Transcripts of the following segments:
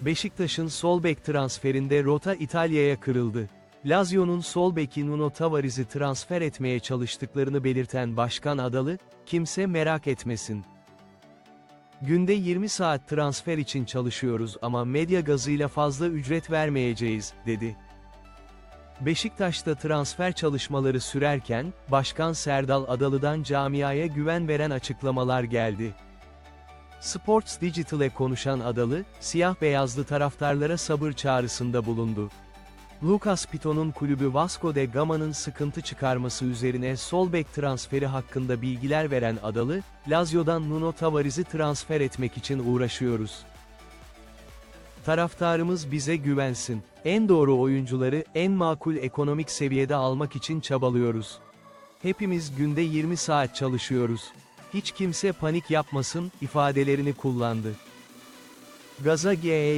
Beşiktaş'ın sol bek transferinde rota İtalya'ya kırıldı. Lazio'nun sol beki Nuno Tavares'i transfer etmeye çalıştıklarını belirten Başkan Adalı, kimse merak etmesin. Günde 20 saat transfer için çalışıyoruz ama medya gazıyla fazla ücret vermeyeceğiz, dedi. Beşiktaş'ta transfer çalışmaları sürerken, Başkan Serdal Adalı'dan camiaya güven veren açıklamalar geldi. Sports Digital'e konuşan Adalı, siyah-beyazlı taraftarlara sabır çağrısında bulundu. Lucas Piton'un kulübü Vasco de Gama'nın sıkıntı çıkarması üzerine sol bek transferi hakkında bilgiler veren Adalı, Lazio'dan Nuno Tavares'i transfer etmek için uğraşıyoruz. Taraftarımız bize güvensin. En doğru oyuncuları en makul ekonomik seviyede almak için çabalıyoruz. Hepimiz günde 20 saat çalışıyoruz. Hiç kimse panik yapmasın ifadelerini kullandı. Gaza G E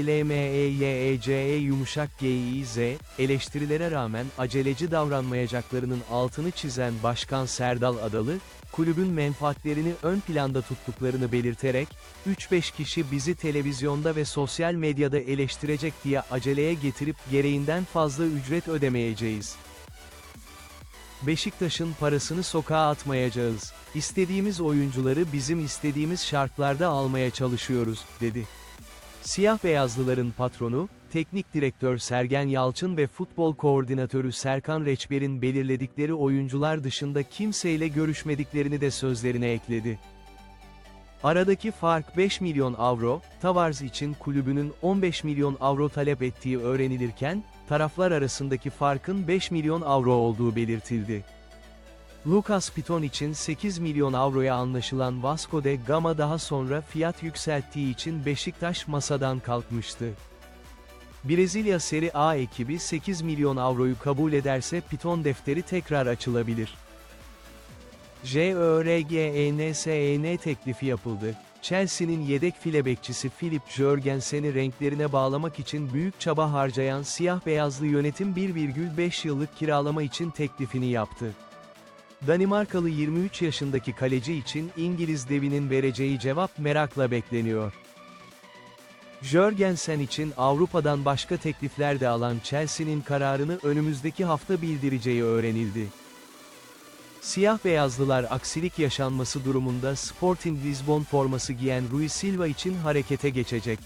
E E yumuşak G I Z eleştirilere rağmen aceleci davranmayacaklarının altını çizen Başkan Serdal Adalı, kulübün menfaatlerini ön planda tuttuklarını belirterek, 3-5 kişi bizi televizyonda ve sosyal medyada eleştirecek diye aceleye getirip gereğinden fazla ücret ödemeyeceğiz. Beşiktaş'ın parasını sokağa atmayacağız. İstediğimiz oyuncuları bizim istediğimiz şartlarda almaya çalışıyoruz, dedi. Siyah beyazlıların patronu, teknik direktör Sergen Yalçın ve futbol koordinatörü Serkan Reçber'in belirledikleri oyuncular dışında kimseyle görüşmediklerini de sözlerine ekledi. Aradaki fark 5 milyon avro, Tavares için kulübünün 15 milyon avro talep ettiği öğrenilirken, taraflar arasındaki farkın 5 milyon avro olduğu belirtildi. Lucas Piton için 8 milyon avroya anlaşılan Vasco de Gama daha sonra fiyat yükselttiği için Beşiktaş masadan kalkmıştı. Brezilya Serie A ekibi 8 milyon avroyu kabul ederse Piton defteri tekrar açılabilir. JÖRGENSEN E teklifi yapıldı. Chelsea'nin yedek file bekçisi Philip Jörgensen'i renklerine bağlamak için büyük çaba harcayan siyah-beyazlı yönetim 1,5 yıllık kiralama için teklifini yaptı. Danimarkalı 23 yaşındaki kaleci için İngiliz devinin vereceği cevap merakla bekleniyor. Jörgensen için Avrupa'dan başka teklifler de alan Chelsea'nin kararını önümüzdeki hafta bildireceği öğrenildi. Siyah beyazlılar aksilik yaşanması durumunda Sporting Lisbon forması giyen Rui Silva için harekete geçecek.